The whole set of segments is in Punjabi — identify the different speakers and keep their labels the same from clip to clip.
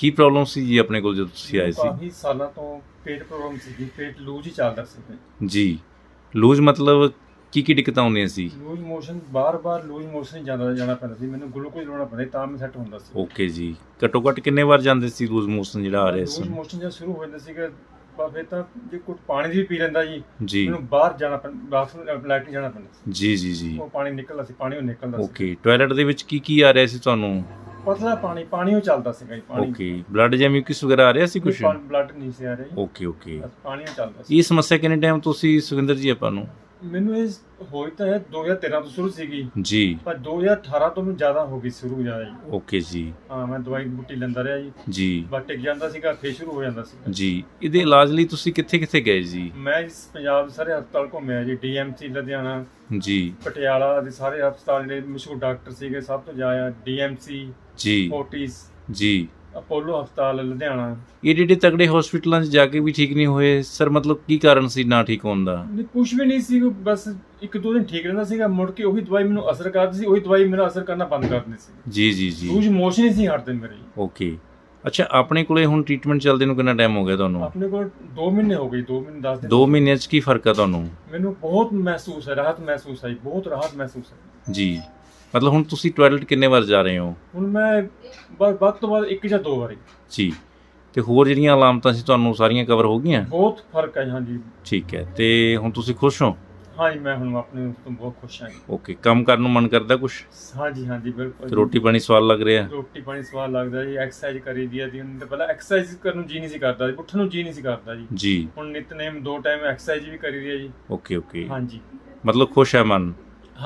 Speaker 1: ਕੀ ਪ੍ਰੋਬਲਮ ਸੀ ਜੀ ਆਪਣੇ ਕੋਲ ਜਦੋਂ ਤੁਸੀਂ ਆਏ ਸੀ?
Speaker 2: ਕਾਫੀ ਸਾਲਾਂ ਤੋਂ ਪੇਟ ਪ੍ਰੋਬਲਮ ਸੀ ਪੇਟ ਲੂਜ ਹੀ ਚੱਲਦਾ ਸੀ
Speaker 1: ਜੀ। ਲੂਜ਼ ਮਤਲਬ ਕੀ ਕੀ ਦਿੱਕਤਾਂ ਆਉਂਦੀਆਂ ਸੀ?
Speaker 2: ਲੂਜ ਮੋਸ਼ਨ ਬਾਰ-ਬਾਰ ਲੂਜ ਮੋਸ਼ਨ ਜਾਂਦਾ ਜਾਣਾ ਪੈਂਦਾ ਸੀ। ਮੈਨੂੰ ਗਲੂਕੋਜ਼ ਲਾਉਣਾ ਪੈਂਦਾ ਤਾਂ ਮੈਂ ਸੈੱਟ ਹੁੰਦਾ ਸੀ।
Speaker 1: ਓਕੇ ਜੀ। ਘੱਟੋ ਘੱਟ ਕਿੰਨੇ ਵਾਰ ਜਾਂਦੇ ਸੀ ਲੂਜ਼ ਮੋਸ਼ਨ ਜਿਹੜਾ ਆ ਰਿਹਾ
Speaker 2: ਲੂਜ
Speaker 1: ਸੀ
Speaker 2: ਮੋਸ਼ਨ ਜਦ ਸ਼ੁਰੂ ਹੋ ਜਾਂਦਾ ਸੀਗਾ ਫਿਰ ਤਾਂ ਜੇ ਕੋਈ ਪਾਣੀ ਵੀ ਪੀ ਲੈਂਦਾ ਜੀ
Speaker 1: ਜੀ।
Speaker 2: ਮੈਨੂੰ ਬਾਹਰ ਜਾਣਾ ਪੈਂਦਾ ਬਾਥਰੂਮ ਲੈਟਰੀ ਜਾਣਾ ਪੈਂਦਾ
Speaker 1: ਜੀ ਜੀ ਜੀ।
Speaker 2: ਉਹ ਪਾਣੀ ਨਿਕਲਦਾ ਸੀ ਪਾਣੀ ਉਹ ਨਿਕਲਦਾ ਸੀ।
Speaker 1: ਓਕੇ ਟਾਇਲਟ ਦੇ ਵਿੱਚ ਕੀ ਕੀ ਆ ਰਿਹਾ ਸੀ ਤੁਹਾਨੂੰ?
Speaker 2: ਪਤਲਾ ਪਾਣੀ ਪਾਣੀ ਉਹ ਚੱਲਦਾ ਸੀਗਾ ਜੀ ਪਾਣੀ।
Speaker 1: ਓਕੇ ਬਲੱਡ ਜਾਂ ਮਿਊਕਸ ਵਗੈਰਾ ਆ ਰਿਹਾ ਸੀ ਕੁਝ
Speaker 2: ਬਲੱਡ ਨਹੀਂ ਸੀ ਆ ਰਿਹਾ ਜੀ।
Speaker 1: ਓਕੇ ਓਕੇ
Speaker 2: ਬਸ ਪਾਣੀ ਉਹ ਚੱਲਦਾ ਸੀ।
Speaker 1: ਇਹ ਸਮੱਸਿਆ ਕਿੰਨੇ ਟਾਈਮ ਤੋਂ ਸੀ ਸੁਖਿੰਦਰ ਜੀ ਆਪਾਂ ਨੂੰ?
Speaker 2: ਮੈਨੂੰ ਇਹ ਹੋਈ ਤਾਂ ਹੈ 2013 ਤੋਂ ਸ਼ੁਰੂ ਸੀਗੀ।
Speaker 1: ਜੀ।
Speaker 2: ਪਰ 2018 ਤੋਂ ਮੈਨੂੰ ਜ਼ਿਆਦਾ ਹੋ ਗਈ ਸ਼ੁਰੂ ਜ਼ਿਆਦਾ ਜੀ।
Speaker 1: ਓਕੇ ਜੀ।
Speaker 2: ਹਾਂ ਮੈਂ ਦਵਾਈ ਬੂਟੀ ਲੈਂਦਾ ਰਿਹਾ ਜੀ।
Speaker 1: ਜੀ।
Speaker 2: ਬਸ ਟਿਕ ਜਾਂਦਾ ਸੀਗਾ ਫੇਰ ਸ਼ੁਰੂ ਹੋ ਜਾਂਦਾ ਸੀ
Speaker 1: ਜੀ। ਇਹਦੇ ਇਲਾਜ ਲਈ ਤੁਸੀਂ ਕਿੱਥੇ ਕਿੱਥੇ ਗਏ ਜੀ?
Speaker 2: ਮੈਂ ਇਸ ਪੰਜਾਬ ਸਾਰੇ ਹਸਪਤਾਲ ਘੁੰਮਿਆ ਜੀ ਡੀਐਮਸੀ ਲੁਧਿਆਣਾ
Speaker 1: ਜੀ।
Speaker 2: ਪਟਿਆਲਾ ਦੇ ਸਾਰੇ ਹਸਪਤਾਲ ਜਿਹੜੇ ਮਸ਼ਹੂਰ ਡਾਕਟਰ ਸੀਗੇ ਸਭ ਤੋਂ ਜਾਇਆ ਡੀਐਮਸੀ
Speaker 1: ਜੀ।
Speaker 2: ਫੋਰਟਿਸ।
Speaker 1: ਜੀ।
Speaker 2: ਅਪੋਲੋ ਹਸਪਤਾਲ ਲੁਧਿਆਣਾ।
Speaker 1: ਇਹ ਜਿਹੜੇ ਤਗੜੇ ਹਸਪੀਟਲਾਂ 'ਚ ਜਾ ਕੇ ਵੀ ਠੀਕ ਨਹੀਂ ਹੋਏ। ਸਰ ਮਤਲਬ ਕੀ ਕਾਰਨ ਸੀ ਨਾ ਠੀਕ ਹੋਣ ਦਾ?
Speaker 2: ਨਹੀਂ ਕੁਝ ਵੀ ਨਹੀਂ ਸੀ ਬਸ ਇੱਕ ਦੋ ਦਿਨ ਠੀਕ ਰਹਿੰਦਾ ਸੀਗਾ। ਮੁੜ ਕੇ ਉਹੀ ਦਵਾਈ ਮੈਨੂੰ ਅਸਰ ਕਰਦੀ ਸੀ ਉਹੀ ਦਵਾਈ ਮੇਰਾ ਅਸਰ ਕਰਨਾ ਬੰਦ ਕਰ ਦਿੰਦੀ ਸੀ।
Speaker 1: ਜੀ ਜੀ ਜੀ।
Speaker 2: ਲੂਜ ਮੋਸ਼ਨ ਹੀ ਸੀ ਹਟਦੇ ਮੇਰੇ।
Speaker 1: ਓਕੇ। ਅੱਛਾ ਆਪਣੇ ਕੋਲੇ ਹੁਣ ਟ੍ਰੀਟਮੈਂਟ ਚੱਲਦੇ ਨੂੰ ਕਿੰਨਾ ਟਾਈਮ ਹੋ ਗਿਆ ਤੁਹਾਨੂੰ?
Speaker 2: ਆਪਣੇ ਕੋਲ 2 ਮਹੀਨੇ ਹੋ ਗਏ 2 ਮਹੀਨੇ 10 ਦਿਨ।
Speaker 1: 2 ਮਹੀਨਿਆਂ 'ਚ ਕੀ ਫ਼ਰਕ ਆ ਤੁਹਾਨੂੰ?
Speaker 2: ਮੈਨੂੰ ਬਹੁਤ ਮਹਿਸੂਸ ਹੈ ਰਾਹਤ ਮਹਿਸੂਸ ਹੈ ਬਹੁਤ ਰਾਹਤ ਮਹਿਸੂਸ ਹੈ
Speaker 1: ਜੀ। ਮਤਲਬ ਹੁਣ ਤੁਸੀਂ ਟਾਇਲਟ ਕਿੰਨੇ ਵਾਰ ਜਾ ਰਹੇ ਹੋ?
Speaker 2: ਹੁਣ ਮੈਂ ਬ- ਵੱਧ ਤੋਂ ਵੱਧ ਇੱਕ ਜਾਂ ਦੋ ਵਾਰੀ।
Speaker 1: ਜੀ। ਤੇ ਹੋਰ ਜਿਹੜੀਆਂ ਅਲਾਮਤਾਂ ਸੀ ਤੁਹਾਨੂੰ ਸਾਰੀਆਂ ਕਵਰ ਹੋ ਗਈਆਂ?
Speaker 2: ਬਹੁਤ ਫ਼ਰਕ ਹੈ ਹਾਂਜੀ।
Speaker 1: ਠੀਕ ਹੈ। ਤੇ ਹੁਣ ਤੁਸੀਂ ਖੁਸ਼ ਹੋ?
Speaker 2: ਹਾਂਜੀ ਮੈਂ ਹੁਣ ਆਪਣੇ ਤੋਂ ਬਹੁਤ ਖੁਸ਼ ਹਾਂ।
Speaker 1: ਓਕੇ ਕੰਮ ਕਰਨ ਨੂੰ ਮਨ ਕਰਦਾ ਕੁਛ?
Speaker 2: ਹਾਂਜੀ ਹਾਂਜੀ ਬਿਲਕੁਲ
Speaker 1: ਤੇ ਰੋਟੀ ਪਾਣੀ ਸਵਾਦ ਲੱਗ ਰਿਹਾ?
Speaker 2: ਰੋਟੀ ਪਾਣੀ ਸਵਾਦ ਲੱਗਦਾ ਜੀ ਐਕਸਰਸਾਈਜ਼ ਕਰੀ ਦੀ ਆ ਜੀ। ਹੁਣ ਤਾਂ ਪਹਿਲਾਂ ਐਕਸਰਸਾਈਜ਼ ਕਰਨ ਨੂੰ ਜੀ ਨਹੀਂ ਸੀ ਕਰਦਾ ਜੀ ਉੱਠਣ ਨੂੰ ਜੀ ਨਹੀਂ ਸੀ ਕਰਦਾ ਜੀ।
Speaker 1: ਜੀ।
Speaker 2: ਹੁਣ ਨਿਤਨੇਮ ਦੋ ਟਾਈਮ ਐਕਸਰਸਾਈਜ਼ ਵੀ ਕਰੀ ਦੀ ਆ ਜੀ।
Speaker 1: ਓਕੇ ਓਕੇ
Speaker 2: ਹਾਂਜੀ।
Speaker 1: ਮਤਲਬ ਖੁਸ਼ ਹੈ ਮਨ?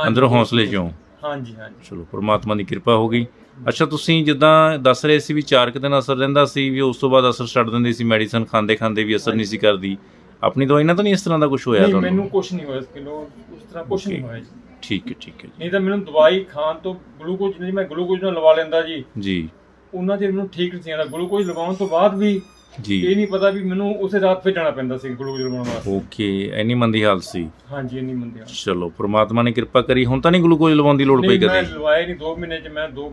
Speaker 1: ਅੰਦਰੋਂ ਹੌਸਲੇ
Speaker 2: ਖੁਸ਼। ਹਾਂਜੀ ਹਾਂਜੀ।
Speaker 1: ਚਲੋ ਪ੍ਰਮਾਤਮਾ ਦੀ ਕਿਰਪਾ ਹੋ ਗਈ। ਅੱਛਾ ਤੁਸੀਂ ਜਿੱਦਾਂ ਦੱਸ ਰਹੇ ਸੀ ਵੀ ਚਾਰ ਕੁ ਦਿਨ ਅਸਰ ਰਹਿੰਦਾ ਸੀ ਵੀ ਉਸ ਤੋਂ ਬਾਅਦ ਅਸਰ ਛੱਡ ਦਿੰਦੇ ਸੀ ਮੈਡੀਸਨ ਖਾਂਦੇ ਖਾਂਦੇ ਵੀ ਅਸਰ ਨਹੀਂ ਸੀ ਕਰਦੀ। ਆਪਣੀ ਦਵਾਈ ਨਾਲ ਤਾਂ ਨਹੀਂ ਇਸ ਤਰ੍ਹਾਂ ਦਾ ਕੁਝ ਹੋਇਆ
Speaker 2: ਨਹੀਂ
Speaker 1: ਤੁਹਾਨੂੰ?
Speaker 2: ਮੈਨੂੰ ਕੁਝ ਨਹੀਂ ਹੋਇਆ ਕਿਲੋ ਉਸ ਤਰ੍ਹਾਂ ਕੁਝ ਨਹੀਂ
Speaker 1: Okay.
Speaker 2: ਹੋਇਆ ਜੀ।
Speaker 1: ਠੀਕ ਹੈ ਠੀਕ ਹੈ
Speaker 2: ਨਹੀਂ ਤਾਂ ਮੈਨੂੰ ਦਵਾਈ ਖਾਣ ਤੋਂ ਗਲੂਕੋਜ਼ ਨਹੀਂ ਮੈਂ ਗਲੂਕੋਜ਼ ਨਾਲ ਲਵਾ ਲੈਂਦਾ ਜੀ।
Speaker 1: ਜੀ। ਜੀ
Speaker 2: ਉਹਨਾਂ ਚਿਰ ਮੈਨੂੰ ਠੀਕ ਨਹੀਂ ਸੀ ਆਉਂਦਾ। ਗਲੂਕੋਜ਼ ਲਗਾਉਣ ਤੋਂ ਬਾਅਦ ਵੀ ਇਹ
Speaker 1: ਜੀ
Speaker 2: ਨਹੀਂ ਪਤਾ ਵੀ ਮੈਨੂੰ ਉਸੇ ਰਾਤ ਫਿਰ ਜਾਣਾ ਪੈਂਦਾ ਸੀ ਗਲੂਕੋਜ਼ ਲਗਾਉਣ ਵਾਸਤੇ।
Speaker 1: ਓਕੇ ਐਨੀ ਮੰਦੀ ਹਾਲਤ ਸੀ?
Speaker 2: ਹਾਂਜੀ ਇੰਨੀ ਮੰਦੀ ਆ
Speaker 1: ਚਲੋ ਪ੍ਰਮਾਤਮਾ ਨੇ ਕਿਰਪਾ ਕਰੀ ਹੁਣ ਤਾਂ ਨਹੀਂ ਗਲੂਕੋਜ਼ ਲਵਾਉਣ ਦੀ ਲੋੜ ਪਈ
Speaker 2: ਨਹੀਂ ਮੈਂ
Speaker 1: ਕਦੇ
Speaker 2: ਲਵਾਇਆ ਨਹੀਂ 2 ਮਹੀਨੇ ਚ ਮੈਂ ਦੋ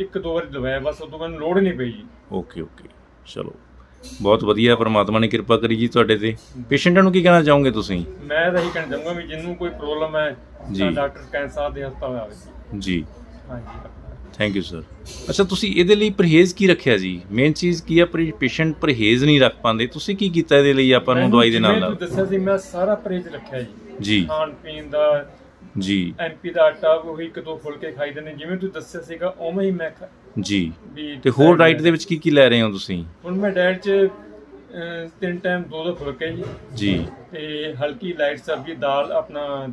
Speaker 2: ਇੱਕ ਦੋ ਵਾਰੀ ਲਵਾਇਆ ਬਸ ਉਦੋਂ ਮੈਨੂੰ ਲੋੜ ਹੀ ਨਹੀਂ ਪਈ ਜੀ।
Speaker 1: ਓਕੇ ਓਕੇ ਚਲੋ। ਬਹੁਤ ਵਧੀਆ ਪ੍ਰਮਾਤਮਾ ਨੇ ਕਿਰਪਾ ਕਰੀ ਜੀ ਤੁਹਾਡੇ ਤੇ। ਪੇਸ਼ੈਂਟਾਂ ਨੂੰ ਕੀ ਕਹਿਣਾ ਚਾਹੋਗੇ ਤੁਸੀਂ?
Speaker 2: ਮੈਂ ਤਾਂ ਇਹੀ ਕਹਿਣਾ ਚਾਹੂੰਗਾ ਵੀ ਜਿੰਨੂੰ ਕੋਈ ਪ੍ਰੋਬਲਮ ਹੈ
Speaker 1: ਜੀ।
Speaker 2: ਡਾਕਟਰ ਕੈਂਸਰ ਦੇ ਹਸਪਤਾਲ ਆਵੇ।
Speaker 1: ਜੀ।
Speaker 2: ਹਾਂਜੀ।
Speaker 1: ਥੈਂਕ ਯੂ ਸਰ ਅੱਛਾ ਤੁਸੀਂ ਇਹਦੇ ਲਈ ਪਰਹੇਜ਼ ਕੀ ਰੱਖਿਆ ਜੀ? ਮੇਨ ਚੀਜ਼ ਕੀ ਹੈ ਪੇਸ਼ੈਂਟ ਪਰਹੇਜ਼ ਨਹੀਂ ਰੱਖ ਪਾਉਂਦੇ। ਤੁਸੀਂ ਕੀ ਕੀਤਾ ਇਹਦੇ ਲਈ ਆਪਾਂ ਨੂੰ ਦਵਾਈ ਦੇ ਨਾਲ ਨਾਲ?
Speaker 2: ਦੱਸਿਆ ਸੀ ਮੈਂ ਸਾਰਾ ਪਰਹੇਜ਼ ਰੱਖਿਆ ਜੀ।
Speaker 1: ਜੀ।
Speaker 2: ਖਾਣ ਪੀਣ ਦਾ
Speaker 1: ਜੀ।
Speaker 2: ਐਮਪੀ ਦਾ ਆਟਾ ਉਹੀ ਇੱਕ ਦੋ ਫੁਲਕੇ ਖਾਈਦੇ ਨੇ ਜਿਵੇਂ ਤੁਸੀਂ ਦੱਸਿਆ ਸੀਗਾ ਉਵੇਂ ਹੀ ਮੈਂ ਖਾ-
Speaker 1: ਜੀ।
Speaker 2: ਵੀ
Speaker 1: ਤੇ ਹੋਰ ਡਾਈਟ ਦੇ ਵਿੱਚ ਕੀ ਕੀ ਲੈ ਰਹੇ ਹੋ ਤੁਸੀਂ?
Speaker 2: ਹੁਣ ਮੈਂ ਡਾਈਟ 'ਚ ਅਹ, ਤਿੰਨ ਟਾਈਮ ਦੋ ਦੋ ਫੁਲਕੇ ਜੀ।
Speaker 1: ਜੀ।
Speaker 2: ਤੇ ਹਲਕੀ ਲਾਈਟ ਸਬਜ਼ੀ ਦਾਲ ਆਪਣਾ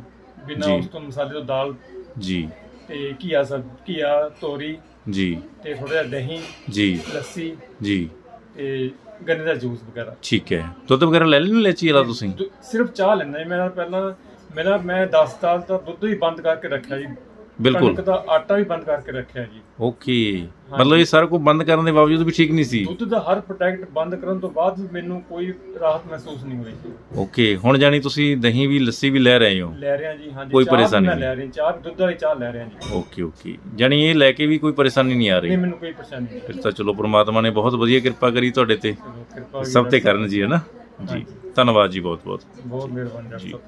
Speaker 2: ਬਿਨਾਂ
Speaker 1: ਜੀ।
Speaker 2: ਉਸ ਤੋਂ ਮਸਾਲੇ ਤੋਂ ਦਾਲ।
Speaker 1: ਜੀ।
Speaker 2: ਤੇ ਘੀਆ ਸਬ ਘੀਆ ਤੋਰੀ
Speaker 1: ਜੀ।
Speaker 2: ਤੇ ਥੋੜਾ ਜਿਹਾ ਦਹੀਂ
Speaker 1: ਜੀ।
Speaker 2: ਲੱਸੀ
Speaker 1: ਜੀ।
Speaker 2: ਤੇ ਗੰਨੇ ਦਾ ਜੂਸ ਵਗੈਰਾ।
Speaker 1: ਠੀਕ ਹੈ। ਦੁੱਧ ਵਗੈਰਾ ਲੈ ਲੈਣ ਲੈਚੀ ਵਾਲਾ ਤੁਸੀਂ?
Speaker 2: ਦੁ- ਸਿਰਫ ਚਾਹ ਲੈਂਦਾ ਜੀ। ਮੈਂ ਪਹਿਲਾਂ ਮੇਰਾ ਮੈਂ 10 ਸਾਲ ਤੋਂ ਦੁੱਧ ਹੀ ਬੰਦ ਕਰਕੇ ਰੱਖਿਆ ਜੀ।
Speaker 1: ਬਿਲਕੁਲ।
Speaker 2: ਕਣਕ ਦਾ ਆਟਾ ਵੀ ਬੰਦ ਕਰਕੇ ਰੱਖਿਆ ਜੀ।
Speaker 1: ਓਕੇ। ਮਤਲਬ ਇਹ ਸਾਰਾ ਕੁਝ ਬੰਦ ਕਰਨ ਦੇ ਬਾਵਜੂਦ ਵੀ ਠੀਕ ਨਹੀਂ ਸੀ।
Speaker 2: ਦੁੱਧ ਦਾ ਹਰ ਪ੍ਰੋਡਕਟ ਬੰਦ ਕਰਨ ਤੋਂ ਬਾਅਦ ਵੀ ਮੈਨੂੰ ਕੋਈ ਰਾਹਤ ਮਹਿਸੂਸ ਨਹੀਂ ਹੋਈ।
Speaker 1: ਓਕੇ ਹੁਣ ਜਾਨੀ ਤੁਸੀਂ ਦਹੀਂ ਵੀ ਲੱਸੀ ਵੀ ਲੈ ਰਹੇ ਹੋ?
Speaker 2: ਲੈ ਰਿਹਾ ਜੀ ਹਾਂਜੀ
Speaker 1: ਕੋਈ ਪਰੇਸ਼ਾਨੀ ਨਹੀਂ।
Speaker 2: ਲੈ ਰਿਹਾ ਚਾਹ ਦੁੱਧ ਵਾਲੀ ਚਾਹ ਲੈ ਰਿਹਾ ਜੀ।
Speaker 1: Okay okay. ਜਾਨੀ ਇਹ ਲੈ ਕੇ ਵੀ ਕੋਈ ਪਰੇਸ਼ਾਨੀ ਨਹੀਂ ਆ
Speaker 2: ਨਹੀਂ
Speaker 1: ਰਹੀ
Speaker 2: ਮੈਨੂੰ ਕੋਈ ਪਰੇਸ਼ਾਨੀ ਨਹੀਂ।
Speaker 1: ਫਿਰ ਤਾਂ ਚਲੋ ਪ੍ਰਮਾਤਮਾ ਨੇ ਬਹੁਤ ਵਧੀਆ ਕਿਰਪਾ ਕਰੀ ਤੁਹਾਡੇ ਤੇ। ਸਭ ਤੇ ਕਰਨ ਜੀ ਹੈ ਨਾ? ਜੀ। ਧੰਨਵਾਦ ਜੀ ਬਹੁਤ ਬਹੁਤ।
Speaker 2: ਬਹੁਤ ਮਿਹਰਬਾਨੀ ਡਾਕਟਰ। ਸਾਹਿਬ।